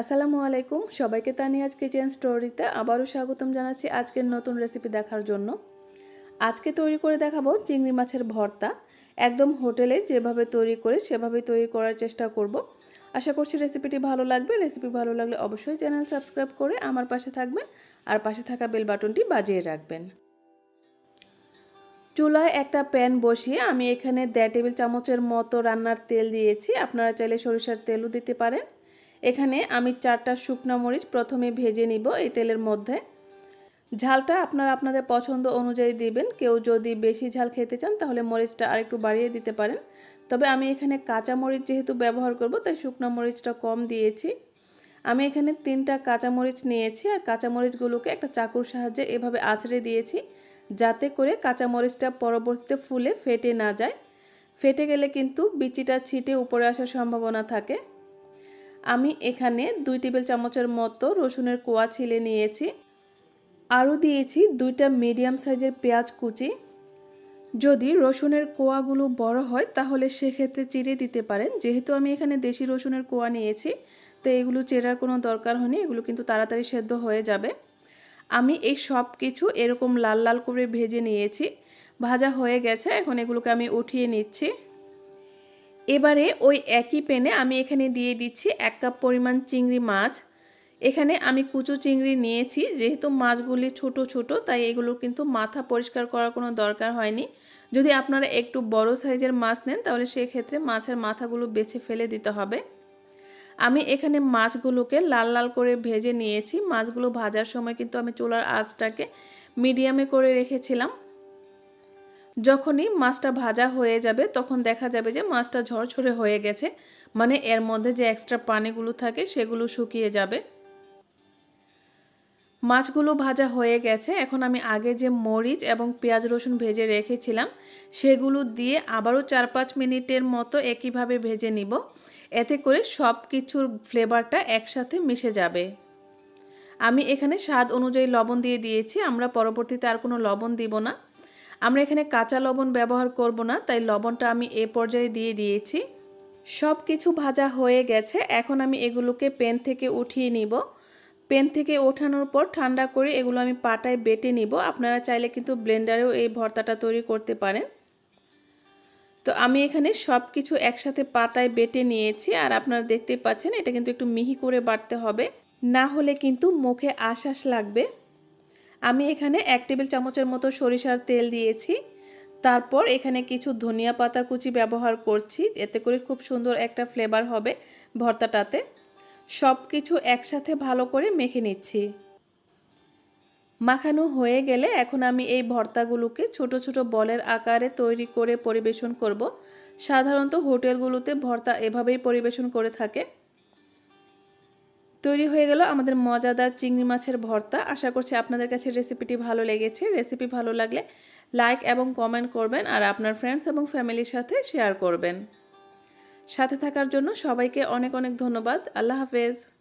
আসসালামু আলাইকুম। সবাইকে তানিয়াজ কিচেন স্টোরিতে আবারও স্বাগতম জানাচ্ছি আজকের নতুন রেসিপি দেখার জন্য। আজকে তৈরি করে দেখাবো চিংড়ি মাছের ভর্তা। একদম হোটেলে যেভাবে তৈরি করে সেভাবে তৈরি করার চেষ্টা করব। আশা করছি রেসিপিটি ভালো লাগবে। রেসিপি ভালো লাগলে অবশ্যই চ্যানেল সাবস্ক্রাইব করে আমার পাশে থাকবেন আর পাশে থাকা বেল বাটনটি বাজিয়ে রাখবেন। চুলায় একটা প্যান বসিয়ে আমি এখানে দেড় টেবিল চামচের মতো রান্নার তেল দিয়েছি। আপনারা চাইলে সরিষার তেলও দিতে পারেন। এখানে আমি চারটা শুকনো মরিচ প্রথমে ভেজে নিব এই তেলের মধ্যে। ঝালটা আপনারা আপনাদের পছন্দ অনুযায়ী দিবেন। কেউ যদি বেশি ঝাল খেতে চান, তাহলে মরিচটা আরেকটু বাড়িয়ে দিতে পারেন। তবে আমি এখানে কাঁচা মরিচ যেহেতু ব্যবহার করব, তাই শুকনো মরিচটা কম দিয়েছি। আমি এখানে তিনটা কাঁচামরিচ নিয়েছি আর কাঁচামরিচগুলোকে একটা চাকুর সাহায্যে এভাবে আছড়ে দিয়েছি, যাতে করে কাঁচামরিচটা পরবর্তীতে ফুলে ফেটে না যায়। ফেটে গেলে কিন্তু বিচিটা ছিটে উপরে আসার সম্ভাবনা থাকে। আমি এখানে দুই টেবিল চামচের মতো রসুনের কোয়া ছিলে নিয়েছি। আরও দিয়েছি দুইটা মিডিয়াম সাইজের পেঁয়াজ কুচি। যদি রসুনের কোয়াগুলো বড় হয়, তাহলে সেক্ষেত্রে চিড়ে দিতে পারেন। যেহেতু আমি এখানে দেশি রসুনের কোয়া নিয়েছি, তো এগুলো চেরার কোনো দরকার হয়নি। এগুলো কিন্তু তাড়াতাড়ি সেদ্ধ হয়ে যাবে। আমি এই সব কিছু এরকম লাল লাল করে ভেজে নিয়েছি। ভাজা হয়ে গেছে। এখন এগুলোকে আমি উঠিয়ে নিচ্ছি। এবারে ওই একই প্যানে আমি এখানে দিয়ে দিচ্ছি এক কাপ পরিমাণ চিংড়ি মাছ। এখানে আমি কুচু চিংড়ি নিয়েছি, যেহেতু মাছগুলি ছোট ছোট, তাই এগুলো কিন্তু মাথা পরিষ্কার করার কোনো দরকার হয়নি। যদি আপনারা একটু বড় সাইজের মাছ নেন, তাহলে সেক্ষেত্রে মাছের মাথাগুলো বেছে ফেলে দিতে হবে। আমি এখানে মাছগুলোকে লাল লাল করে ভেজে নিয়েছি। মাছগুলো ভাজার সময় কিন্তু আমি চুলার আঁচটাকে মিডিয়ামে করে রেখেছিলাম। যখনই মাছটা ভাজা হয়ে যাবে, তখন দেখা যাবে যে মাছটা ঝরঝরে হয়ে গেছে। মানে এর মধ্যে যে এক্সট্রা পানিগুলো থাকে, সেগুলো শুকিয়ে যাবে। মাছগুলো ভাজা হয়ে গেছে। এখন আমি আগে যে মরিচ এবং পেঁয়াজ রসুন ভেজে রেখেছিলাম, সেগুলো দিয়ে আবারও চার পাঁচ মিনিটের মতো একইভাবে ভেজে নিব। এতে করে সব কিছুর ফ্লেভারটা একসাথে মিশে যাবে। আমি এখানে স্বাদ অনুযায়ী লবণ দিয়ে দিয়েছি। আমরা পরবর্তীতে আর কোনো লবণ দিব না। আমরা এখানে কাঁচা লবণ ব্যবহার করব না, তাই লবণটা আমি এ পর্যায়ে দিয়ে দিয়েছি। সব কিছু ভাজা হয়ে গেছে, এখন আমি এগুলোকে পেন থেকে উঠিয়ে নিব। পেন থেকে ওঠানোর পর ঠান্ডা করে এগুলো আমি পাটায় বেটে নিব। আপনারা চাইলে কিন্তু ব্লেন্ডারেও এই ভর্তাটা তৈরি করতে পারেন। তো আমি এখানে সব কিছু একসাথে পাটায় বেটে নিয়েছি, আর আপনারা দেখতে পাচ্ছেন এটা কিন্তু একটু মিহি করে বাটতে হবে। না হলে কিন্তু মুখে আশ্বাস লাগবে। আমি এখানে এক টেবিল চামচের মতো সরিষার তেল দিয়েছি। তারপর এখানে কিছু ধনিয়া পাতা কুচি ব্যবহার করছি। এতে করে খুব সুন্দর একটা ফ্লেভার হবে ভর্তাটাতে। সব কিছু একসাথে ভালো করে মেখে নিচ্ছি। মাখানো হয়ে গেলে এখন আমি এই ভর্তাগুলোকে ছোট ছোট বলের আকারে তৈরি করে পরিবেশন করব। সাধারণত হোটেলগুলোতে ভর্তা এভাবেই পরিবেশন করে থাকে। তৈরি হয়ে গেল আমাদের মজাদার চিংড়ি মাছের ভর্তা। আশা করছি আপনাদের কাছে রেসিপিটি ভালো লেগেছে। রেসিপি ভালো লাগলে লাইক এবং কমেন্ট করবেন আর আপনার ফ্রেন্ডস এবং ফ্যামিলির সাথে শেয়ার করবেন। সাথে থাকার জন্য সবাইকে অনেক অনেক ধন্যবাদ। আল্লাহ হাফেজ।